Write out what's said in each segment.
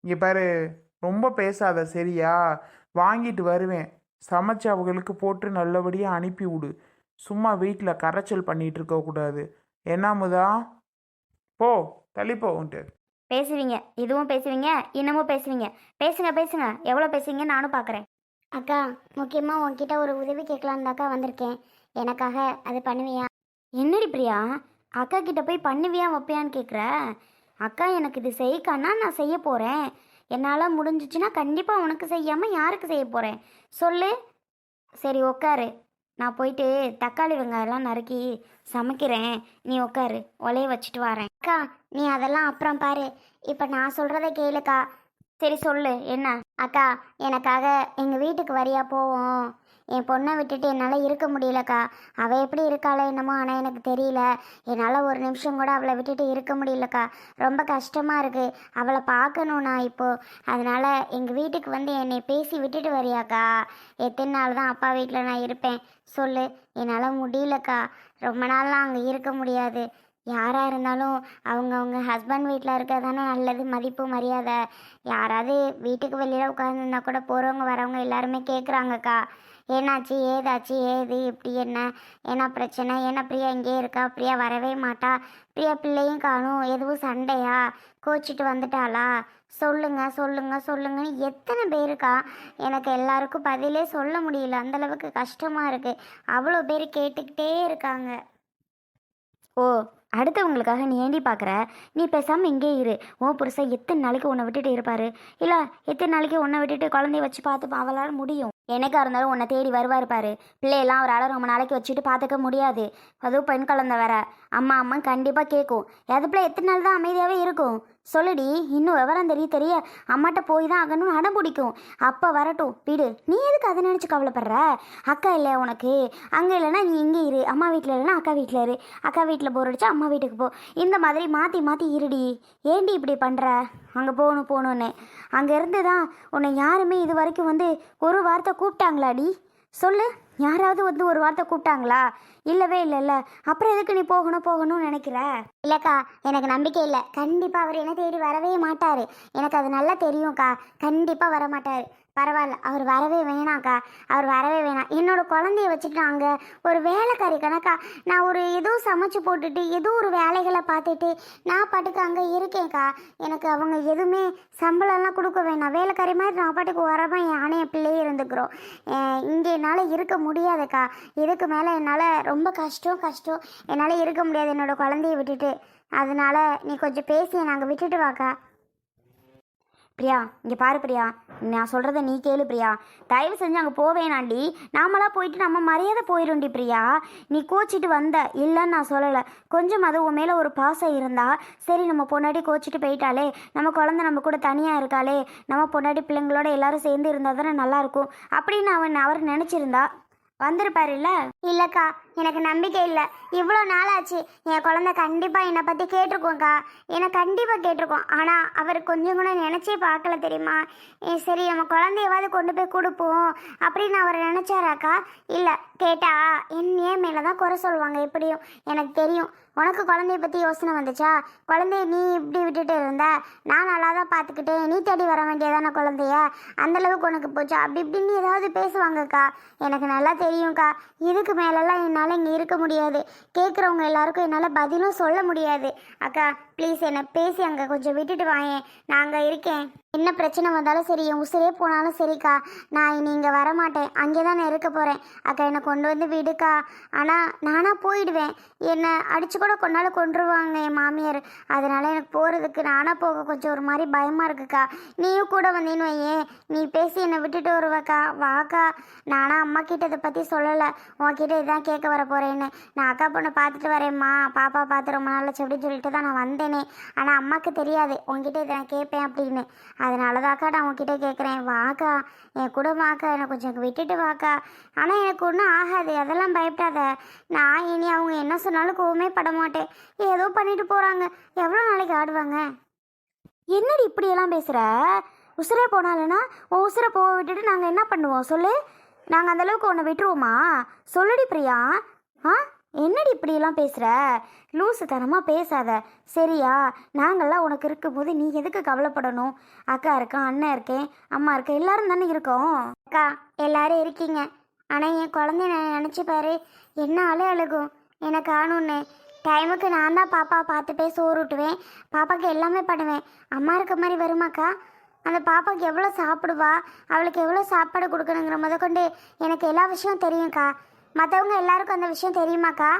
இங்கே பாரு ரொம்ப பேசாத சரியா? வாங்கிட்டு வருவேன். சமைச்சு அவங்களுக்கு போட்டு நல்லபடியாக அனுப்பி விடு. சும்மா வீட்டில் கரைச்சல் பண்ணிட்டு இருக்கக்கூடாது என்னாமுதா போ தள்ளி போன்ட்டு பேசுவீங்க. இதுவும் பேசுவீங்க இன்னமும் பேசுவீங்க. பேசுங்க பேசுங்க. எவ்வளோ பேசுவீங்க நானும் பார்க்குறேன் அக்கா முக்கியமாக உன்கிட்ட ஒரு உதவி கேட்கலான்னு வந்திருக்கேன். எனக்காக அது பண்ணுவியா? என்னடி பிரியா? அக்கா கிட்ட போய் பண்ணுவியா வைப்பியான்னு கேட்குற அக்கா எனக்கு இது செய்யக்கானா நான் செய்ய போகிறேன் என்னால் முடிஞ்சிச்சுன்னா கண்டிப்பாக உனக்கு செய்யாமல் யாருக்கு செய்ய போகிறேன் சொல்லு. சரி உக்காரு. நான் போயிட்டு தக்காளி வெங்காயம்லாம் நறுக்கி சமைக்கிறேன். நீ உக்காரு. ஒலைய வச்சுட்டு வரேன். அக்கா நீ அதெல்லாம் அப்புறம் பாரு. இப்போ நான் சொல்கிறத கேளுக்கா. சரி சொல்லு. என்ன? அக்கா எனக்காக எங்கள் வீட்டுக்கு வரியா போவோம். என் பொண்ணை விட்டுட்டு என்னால் இருக்க முடியலக்கா. அவள் எப்படி இருக்காளோ என்னமோ ஆனால் எனக்கு தெரியல. என்னால் ஒரு நிமிஷம் கூட அவளை விட்டுட்டு இருக்க முடியலக்கா. ரொம்ப கஷ்டமாக இருக்குது அவளை பார்க்கணும் நான் இப்போது அதனால் எங்கள் வீட்டுக்கு வந்து என்னை பேசி விட்டுட்டு வரியாக்கா. எத்தனை நாள் தான் அப்பா வீட்டில் நான் இருப்பேன். சொல்லு. என்னால் முடியலக்கா. ரொம்ப நாள்லாம் அங்கே இருக்க முடியாது. யாராக இருந்தாலும் அவங்க அவங்க ஹஸ்பண்ட் வீட்டில் இருக்கிறது தானே நல்லது. மதிப்பு மரியாதை. யாராவது வீட்டுக்கு வெளியில் உட்காந்துருந்தா கூட போகிறவங்க வரவங்க எல்லாருமே கேட்குறாங்கக்கா ஏன்னாச்சு ஏதாச்சு ஏது இப்படி என்ன? என்ன பிரச்சனை. என்ன பிரியா இங்கே இருக்கா? பிரியா வரவே மாட்டா. பிரியா பிள்ளையும் காணும். எதுவும் சண்டையா? கோச்சிட்டு வந்துட்டாளா? சொல்லுங்க சொல்லுங்க சொல்லுங்கன்னு எத்தனை பேருக்கா? எனக்கு எல்லாருக்கும் பதிலே சொல்ல முடியல. அந்தளவுக்கு கஷ்டமாக இருக்குது அவ்வளோ பேர் கேட்டுக்கிட்டே இருக்காங்க. ஓ அடுத்தவங்களுக்காக நீ ஏண்டி பார்க்குற நீ பேசாமல் இங்கே இரு. உன் புருஷன் எத்தனை நாளைக்கு உன்னை விட்டுட்டு இருப்பாரு? இல்லை எத்தனை நாளைக்கு உன்னை விட்டுட்டு குழந்தைய வச்சு பார்த்து அவளால் முடியும். எனக்கா இருந்தாலும் உன்னை தேடி வருவார் பாரு. பிள்ளையெல்லாம் அவரால் ரொம்ப நாளைக்கு வச்சுட்டு பார்த்துக்க முடியாது. அதுவும் பெண் குழந்த வேற. அம்மா அம்மா கண்டிப்பாக கேட்கும் அது பிள்ளை எத்தனை நாள் தான் அமைதியாகவே இருக்கும்? சொல்லுடி இன்னும் விவரம் தெரிய தெரிய அம்மாட்ட போய் தான் ஆகணும்னு அடம் பிடிக்கும். அப்போ வரட்டும். வீடு. நீ எதுக்கு அதை நினச்சி கவலைப்படுற? அக்கா இல்லை உனக்கு. அங்கே இல்லைன்னா நீ இங்கே இரு. அம்மா வீட்டில் இல்லைன்னா அக்கா வீட்டில் இரு. அக்கா வீட்டில் போர் அடிச்சா அம்மா வீட்டுக்கு போ. இந்த மாதிரி மாற்றி மாற்றி இருடி. ஏண்டி இப்படி பண்ணுற அங்கே போகணும் போகணுன்னு அங்கேருந்து தான் உன்னை யாருமே இது வரைக்கும் வந்து ஒரு வார்த்தை கூப்பிட்டாங்களாடி? சொல்லு. யாராவது வந்து ஒரு வார்த்தை கூப்பிட்டாங்களா? இல்லவே இல்லைல்ல. அப்புறம் எதுக்கு நீ போகணும் போகணும்னு நினைக்கிற? இல்லைக்கா எனக்கு நம்பிக்கை இல்லை. கண்டிப்பாக அவர் என்ன தேடி வரவே மாட்டார். எனக்கு அது நல்லா தெரியும்க்கா. கண்டிப்பாக வர மாட்டார் பரவாயில்ல. அவர் வரவே வேணாக்கா அவர் வரவே வேணாம். என்னோட குழந்தைய வச்சுட்டு அங்கே ஒரு வேலைக்காரி கணக்கா நான் ஒரு ஏதோ சமைச்சு போட்டுட்டு ஏதோ ஒரு வேலைகளை பார்த்துட்டு நான் பாட்டுக்கு அங்கே இருக்கேன்க்கா. எனக்கு அவங்க எதுவுமே சம்பளம்லாம் கொடுக்க வேணாம். வேலைக்காரி மாதிரி நான் பாட்டுக்கு வரமா என் பிள்ளையே இருந்துக்கிறோம். இங்கே என்னால் இருக்க முடியாதுக்கா. இதுக்கு மேலே என்னால் ரொம்ப கஷ்டம் கஷ்டம். என்னால் இருக்க முடியாது என்னோட குழந்தைய விட்டுட்டு. அதனால நீ கொஞ்சம் பேசி நாங்கள் விட்டுட்டு வாக்கா. பிரியா இங்கே பாரு பிரியா. நான் சொல்கிறத நீ கேளு பிரியா. தயவு செஞ்சு அங்கே போவேணாண்டி நாமளாக போயிட்டு நம்ம மரியாதை போயிடும்டி பிரியா. நீ கோச்சிட்டு வந்த. இல்லைன்னு நான் சொல்லலை. கொஞ்சம் அது உன் மேலே ஒரு பாசம் இருந்தால் சரி நம்ம பொண்டாட்டி கோச்சிட்டு போயிட்டாலே நம்ம குழந்தை நம்ம கூட தனியாக இருக்காளே நம்ம பொண்டாட்டி பிள்ளைங்களோட எல்லாரும் சேர்ந்து இருந்தால் தானே நல்லாயிருக்கும் அப்படின்னு அவன் அவர் நினச்சிருந்தா. வந்திருப்பாரு இல்லை? இல்லைக்கா எனக்கு நம்பிக்கை இல்லை. இவ்வளோ நாள் ஆச்சு என் குழந்தை கண்டிப்பாக என்னை பற்றி கேட்டிருக்கோங்க்கா என்னை கண்டிப்பாக கேட்டிருக்கோம். ஆனால் அவர் கொஞ்சம் கூட நினச்சே பார்க்கல தெரியுமா? ஏ, சரி நம்ம குழந்தையவாது கொண்டு போய் கொடுப்போம் அப்படின்னு அவர் நினச்சாராக்கா? இல்லை கேட்டா என் ஏன் மேலே தான் குறை சொல்லுவாங்க எப்படியும். எனக்கு தெரியும். உனக்கு குழந்தைய பற்றி யோசனை வந்துச்சா? குழந்தைய நீ இப்படி விட்டுட்டு இருந்த. நான் நல்லா தான் பார்த்துக்கிட்டேன். நீ தேடி வர வேண்டியதான குழந்தைய? அந்தளவுக்கு உனக்கு போச்சா? அப்படி இப்படின்னு ஏதாவது பேசுவாங்கக்கா. எனக்கு நல்லா தெரியும்க்கா. இதுக்கு மேலெல்லாம் என்னால் இங்கே இருக்க முடியாது. கேட்குறவங்க எல்லாருக்கும் என்னால் பதிலும் சொல்ல முடியாது. அக்கா ப்ளீஸ் என்னை பேசி அங்கே கொஞ்சம் விட்டுட்டு வாயேன். நான் அங்கே இருக்கேன். என்ன பிரச்சனை வந்தாலும் சரி என் உசுரே போனாலும் சரிக்கா. நான் இனி இங்கே வரமாட்டேன். அங்கே தான் நான் இருக்க போகிறேன் அக்கா என்னை கொண்டு வந்து விடுக்கா. ஆனால் நானாக போயிடுவேன். என்னை அடித்து கூட கொண்டாலும் கொண்டுருவாங்க என் மாமியார். அதனால் எனக்கு போகிறதுக்கு நானாக போக கொஞ்சம் ஒரு மாதிரி பயமாக இருக்குக்கா. நீயும் கூட வந்தீன்னு வையேன். நீ பேசி என்னை விட்டுட்டு வருவக்கா. வாக்கா. நானாக அம்மா கிட்ட இதை பற்றி சொல்லலை. உன்கிட்ட இதான் கேட்க வர போகிறேன்னு நான் அக்கா பொண்ணை பார்த்துட்டு வரேம்மா. பாப்பா பார்த்து ரொம்ப நாள் அப்படின்னு சொல்லிட்டு தான் நான் வந்தேன். ஆனால் அம்மாவுக்கு தெரியாது. உன்கிட்ட இதை நான் கேட்பேன் அப்படின்னு. அதனால தாக்கா நான் உன்கிட்ட கேட்குறேன். வாக்கா. என் கூட வாக்கா. என்னை கொஞ்சம் விட்டுட்டு வாக்கா. ஆனால் எனக்கு ஒன்றும் ஆகாது. அதெல்லாம் பயப்படாத. நான் இனி அவங்க என்ன சொன்னாலும் கோவமே பட மாட்டேன். ஏதோ பண்ணிட்டு போகிறாங்க எவ்வளோ நாளைக்கு ஆடுவாங்க? என்னடி இப்படியெல்லாம் பேசுகிற உசுரே போனாலுன்னா உன் உசுரை போக விட்டுட்டு நாங்கள் என்ன பண்ணுவோம்? சொல்லு. நாங்கள் அந்தளவுக்கு உன்னை விட்டுருவோமா? சொல்லுடி பிரியா. ஆ? என்னடி இப்படியெல்லாம் பேசுகிற லூசு தனமாக பேசாத. சரியா நாங்கள்லாம் உனக்கு இருக்கும்போது நீ எதுக்கு கவலைப்படணும்? அக்கா இருக்கேன் அண்ணன் இருக்கேன் அம்மா இருக்கேன் எல்லாரும் தானே இருக்கோம். அக்கா எல்லாரும் இருக்கீங்க. ஆனால் என் குழந்தைய நான் நினச்சி பாரு என்ன அழு அழுகும். எனக்கு ஆணுன்னு டைமுக்கு நான் தான் பாப்பா பார்த்துப்பே சோறு ஊட்டுவேன். பாப்பாக்கு எல்லாமே பண்ணுவேன். அம்மா இருக்க மாதிரி வருமாக்கா அந்த பாப்பாக்கு எவ்வளோ சாப்பிடுவா? அவளுக்கு எவ்வளோ சாப்பாடு கொடுக்கணுங்கிற முதற்கொண்டு எனக்கு எல்லா விஷயம் தெரியும்க்கா. மற்றவங்க எல்லாருக்கும் அந்த விஷயம் தெரியுமாக்கா?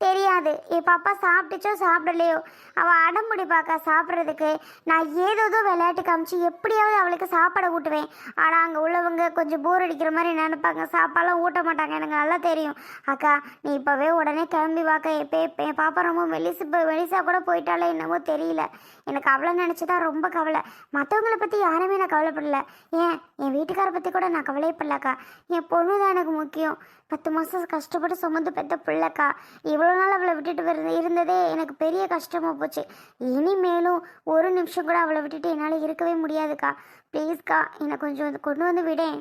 தெரியாது. என் பாப்பா சாப்பிட்டுச்சோ சாப்பிடலையோ? அவள் அடம் பிடிப்பாக்கா சாப்பிட்றதுக்கு. நான் ஏதோ விளையாட்டு காமிச்சு எப்படியாவது அவளுக்கு சாப்பாடை ஊட்டுவேன். ஆனால் அங்கே உள்ளவங்க கொஞ்சம் போர் அடிக்கிற மாதிரி நினைப்பாங்க. சாப்பாடெல்லாம் ஊட்ட மாட்டாங்க. எனக்கு நல்லா தெரியும். அக்கா நீ இப்போவே உடனே கிளம்பி வாக்கா. எப்போ என் பாப்பா ரொம்ப மெலிசு மெலிசா கூட போயிட்டாலே என்னமோ தெரியல. எனக்கு அவளை நினச்சி தான் ரொம்ப கவலை. மற்றவங்கள பற்றி யாருமே நான் கவலைப்படல. ஏன்? என் வீட்டுக்கார பற்றி கூட நான் கவலைப்படலக்கா. என் பொண்ணு தான் எனக்கு முக்கியம். பத்து மாதம் கஷ்டப்பட்டு சுமந்து பெற்ற பிள்ளைக்கா. இவ்வளோ நாள் அவளை விட்டுட்டு இருந்ததே எனக்கு பெரிய கஷ்டமாக போச்சு. இனிமேலும் ஒரு நிமிஷம் கூட அவளை விட்டுட்டு என்னால் இருக்கவே முடியாதுக்கா. ப்ளீஸ்க்கா என்னை கொஞ்சம் கொண்டு வந்து விடேன்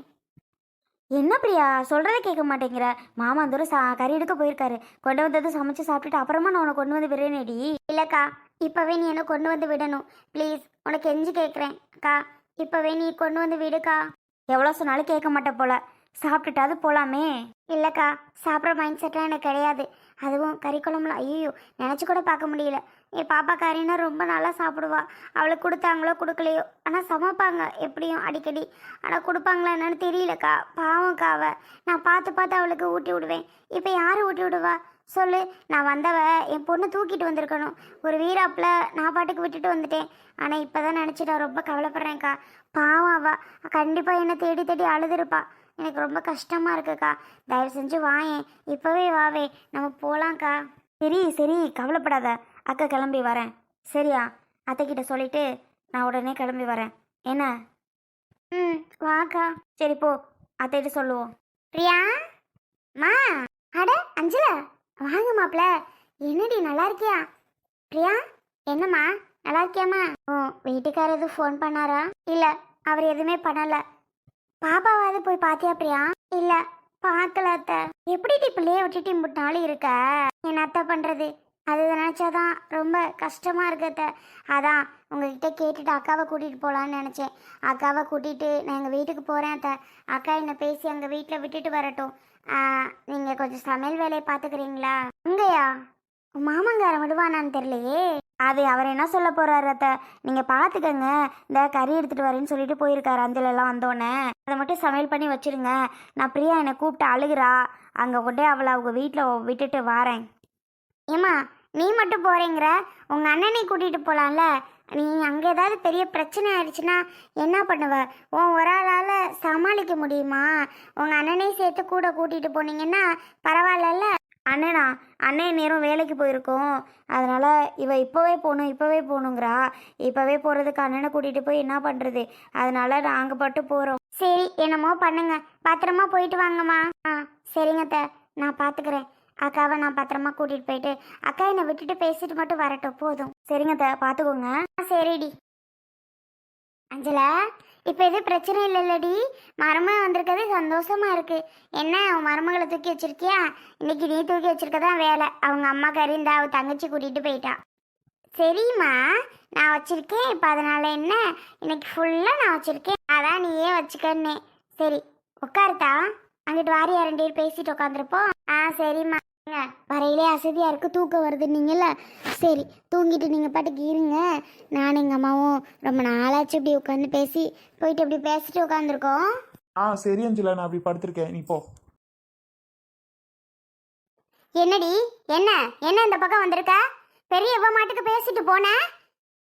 என்ன பிரியா? சொல்கிறத கேட்க மாட்டேங்கிற. மாமா அந்த சா கறி எடுக்க போயிருக்காரு. கொண்டு வந்தது சமைச்சு சாப்பிட்டுட்டு அப்புறமா நான் உனக்கு கொண்டு வந்து விடுறேனேடி. இல்லைக்கா இப்போவே நீ என்னை கொண்டு வந்து விடணும். ப்ளீஸ் உனக்கு எஞ்சி கேட்குறேன். அக்கா இப்போவே நீ கொண்டு வந்து விடுக்கா. எவ்வளோ சொன்னாலும் கேட்க மாட்டேன் போல. சாப்பிட்டுட்டாது போலாமே. இல்லைக்கா சாப்பிட்ற மைண்ட் செட்லாம் எனக்கு கிடையாது. அதுவும் கறி குழம்புல. ஐயோ நினச்சி கூட பார்க்க முடியல. என் பாப்பா கறினா ரொம்ப நல்லா சாப்பிடுவா. அவளுக்கு கொடுத்தாங்களோ கொடுக்கலையோ. ஆனால் சமைப்பாங்க எப்படியும் அடிக்கடி. ஆனால் கொடுப்பாங்களா என்னன்னு தெரியலக்கா. பாவம்க்கா அவ. நான் பார்த்து பார்த்து அவளுக்கு ஊட்டி விடுவேன். இப்போ யார் ஊட்டி விடுவா? சொல்லு. நான் வந்தவ என் பொண்ணு தூக்கிட்டு வந்திருக்கணும். ஒரு வீராப்பில் நான் பாட்டுக்கு விட்டுட்டு வந்துட்டேன். ஆனால் இப்போ தான் நினச்சிட்டா. ரொம்ப கவலைப்படுறேன்க்கா. பாவம் அவ. கண்டிப்பாக என்னை தேடி தேடி அழுதுருப்பா. எனக்கு ரொம்ப கஷ்டமாக இருக்குக்கா. தயவு செஞ்சு வாயேன். இப்போவே வாவே. நம்ம போகலாம்க்கா சரி சரி கவலைப்படாத. அக்கா கிளம்பி வரேன். சரியா? அத்தைக்கிட்ட சொல்லிட்டு நான் உடனே கிளம்பி வரேன். என்ன? ம் வாக்கா. சரி போ. அத்தைகிட்ட சொல்லுவோம். பிரியா? மா அட அஞ்சலா? வாங்க மாப்ள என்னடி நல்லா இருக்கியா? பிரியா என்னம்மா? நல்லா இருக்கியாம்மா? ஓ வீட்டுக்காரர் எதுவும் ஃபோன் பண்ணாரா? இல்லை அவர் எதுவுமே பண்ணலை. பாப்பாவாவது போய் பாத்தியா பிரியா? இல்ல பார்க்கல அத்தை. எப்படி டி பிள்ளைய விட்டுட்டு இம்புட்டு இருக்க? என் அத்தை பண்றது. அது நினச்சாதான் ரொம்ப கஷ்டமா இருக்கு அதான் உங்ககிட்ட கேட்டுட்டு அக்காவை கூட்டிட்டு போகலான்னு நினச்சேன். அக்காவை கூட்டிட்டு நான் எங்கள் வீட்டுக்கு போகிறேன் அத்தை. அக்கா என்னை பேசி எங்கள் வீட்டில் விட்டுட்டு வரட்டும். நீங்கள் கொஞ்சம் சமையல் வேலையை பார்த்துக்கிறீங்களா அங்கேயா? மாமங்காரன் விடுவானான்னு தெரியலையே. அது அவர் என்ன சொல்ல போகிறாரு அத்தை? நீங்கள் பார்த்துக்கங்க இந்த கறி எடுத்துகிட்டு வரேன்னு சொல்லிட்டு போயிருக்காரு அந்திலெல்லாம் வந்தோடனே அதை மட்டும் சமையல் பண்ணி வச்சிருங்க. நான் பிரியா என்னை கூப்பிட்டு அழுகுறா. அங்கே கொண்டே அவளை அவங்க வீட்டில் விட்டுட்டு வாரேன். ஏம்மா நீ மட்டும் போகிறேங்கிற உங்கள் அண்ணனை கூட்டிகிட்டு போகலாம்ல நீ அங்கே ஏதாவது பெரிய பிரச்சனை ஆயிடுச்சுன்னா என்ன பண்ணுவ? உன் ஒரு ஆளால் சமாளிக்க முடியுமா? உங்கள் அண்ணனையும் சேர்த்து கூட கூட்டிகிட்டு போனீங்கன்னா பரவாயில்லல்ல. அண்ணனா அண்ணன் நேரம் வேலைக்கு போயிருக்கோம். அதனால் இவ இப்போவே போகணும் இப்போவே போகணுங்கிறா. இப்போவே போகிறதுக்கு அண்ணனை கூட்டிகிட்டு போய் என்ன பண்ணுறது அதனால் நாங்கள் பட்டு போகிறோம் சரி என்னமோ பண்ணுங்க. பத்திரமா போயிட்டு வாங்கம்மா. ஆ சரிங்க த நான் பார்த்துக்கிறேன் அக்காவை நான் பத்திரமா கூட்டிகிட்டு போயிட்டு அக்கா என்னை விட்டுட்டு பேசிட்டு மட்டும் வரட்டும் போதும். சரிங்க த பார்த்துக்கோங்க ஆ, சரிடி. அஞ்சலா? இப்போ எதுவும் பிரச்சனை இல்லைல்லடி. மருமக வந்திருக்கிறது சந்தோஷமா இருக்கு. என்ன உன் மருமகளை தூக்கி வச்சிருக்கியா? இன்னைக்கு நீ தூக்கி வச்சிருக்கதான் வேலை. அவங்க அம்மா கறிந்தா அவ தங்கச்சி கூட்டிட்டு போயிட்டா. சரிம்மா நான் வச்சிருக்கேன். இப்போ அதனால என்ன? இன்னைக்கு ஃபுல்லாக நான் வச்சிருக்கேன். அதான் நீயே வச்சுக்கன்னே. சரி உட்காருத்தா அங்கிட்டு வாரி ரெண்டு பேர் பேசிட்டு உட்காந்துருப்போம் ஆ சரிம்மா. வரையிலே அசதியாக இருக்கு தூக்கம் வருது நீங்கள்ல. சரி தூங்கிட்டு நீங்கள் பாட்டுக்கு இருங்க. நானும் எங்கள் அம்மாவும் ரொம்ப நாளாச்சு இப்படி உட்காந்து பேசி போயிட்டு இப்படி பேசிட்டு உட்காந்துருக்கோம் ஆ சரி அஞ்சலா நான் அப்படி படுத்திருக்கேன். நீ போ. என்னடி? என்ன? என்ன இந்த பக்கம் வந்திருக்க? பெரிய இவ மாட்டுக்கு பேசிட்டு போன?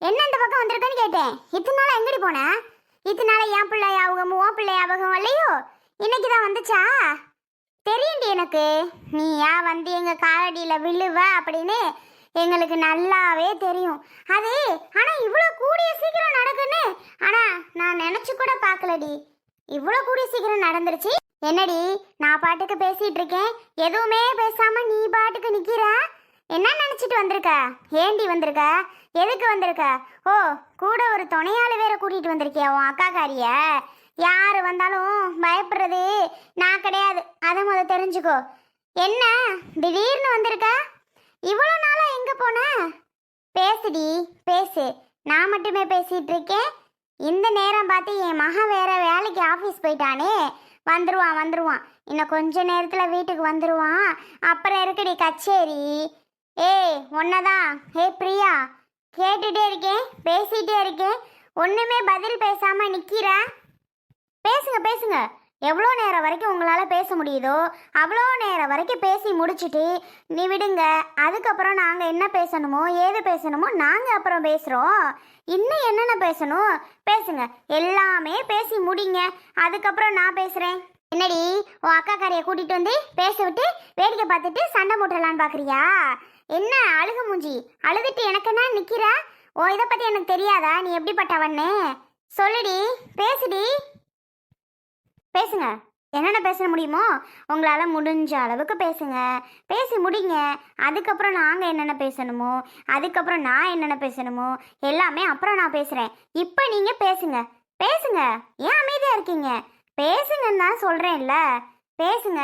என்ன இந்த பக்கம் வந்திருக்கன்னு கேட்டேன். இத்தனை நாள் எங்கடி போன? இத்தனை நாள் என் பிள்ளை ஞாபகம் உன் பிள்ளை ஞாபகம் இல்லையோ இன்னைக்கு தான் வந்துச்சா? தெரியும்டி எனக்கு. நீ ஏன் வந்து எங்க காலடியில விழுவ அப்படின்னு எங்களுக்கு நல்லாவே தெரியும். அது ஆனா இவ்வளோ கூடிய சீக்கிரம் நடக்குன்னு ஆனா நான் நினைச்சு கூட பார்க்கலடி. இவ்வளோ கூடிய சீக்கிரம் நடந்துருச்சு. என்னடி நான் பாட்டுக்கு பேசிட்டு இருக்கேன். எதுவுமே பேசாம நீ பாட்டுக்கு நிக்கிற? என்ன நினைச்சிட்டு வந்திருக்க? ஏண்டி வந்திருக்க? எதுக்கு வந்திருக்க? ஓ கூட ஒரு துணையாளு வேற கூட்டிட்டு வந்திருக்கியா உன் அக்கா காரிய யார் வந்தாலும் பயப்படுறது நான் கிடையாது. அதை முத தெரிஞ்சுக்கோ. என்ன? திடீர்னு வந்திருக்க? இவ்வளோ நாளா எங்கே போன? பேசுடி பேசு. நான் மட்டுமே பேசிகிட்டு இருக்கேன். இந்த நேரம் பார்த்து என் மகன் வேற வேலைக்கு ஆஃபீஸ் போயிட்டானே. வந்துடுவான் வந்துருவான். இன்னும் கொஞ்ச நேரத்தில் வீட்டுக்கு வந்துடுவான் அப்புறம் இருக்குடி கச்சேரி. ஏய் ஒன்னதான் ஏ பிரியா. கேட்டுகிட்டே இருக்கேன் பேசிகிட்டே இருக்கேன். ஒன்றுமே பதில் பேசாமல் நிற்கிற பேசுங்க பேசுங்க. எவ்வளோ நேரம் வரைக்கும் உங்களால் பேச முடியுதோ அவ்வளோ நேரம் வரைக்கும் பேசி முடிச்சுட்டு நீ விடுங்க. அதுக்கப்புறம் நாங்கள் என்ன பேசணுமோ ஏது பேசணுமோ நாங்கள் அப்புறம் பேசுகிறோம் இன்னும் என்னென்ன பேசணும்? பேசுங்க. எல்லாமே பேசி முடிங்க. அதுக்கப்புறம் நான் பேசுகிறேன் என்னடி உன் அக்கா காரையை கூட்டிகிட்டு வந்து பேச விட்டு வேடிக்கை பார்த்துட்டு சண்டை போட்டுடலான்னு பார்க்குறியா என்ன அழுக மூஞ்சி. அழுதுட்டு எனக்கு என்ன நிற்கிற ஓ இதை பற்றி எனக்கு தெரியாதா? நீ எப்படிப்பட்டவன்னு? சொல்லுடி பேசுடி. பேசுங்க. என்னென்ன பேச முடியுமோ உங்களால் முடிஞ்ச அளவுக்கு பேசுங்க. பேசி முடிங்க. அதுக்கப்புறம் நாங்கள் என்னென்ன பேசணுமோ அதுக்கப்புறம் நான் என்னென்ன பேசணுமோ எல்லாமே அப்புறம் நான் பேசுகிறேன் இப்போ நீங்கள் பேசுங்க. பேசுங்க. ஏன் அமைதியாக இருக்கீங்க? பேசுங்கன்னு தான் சொல்கிறேன்ல பேசுங்க.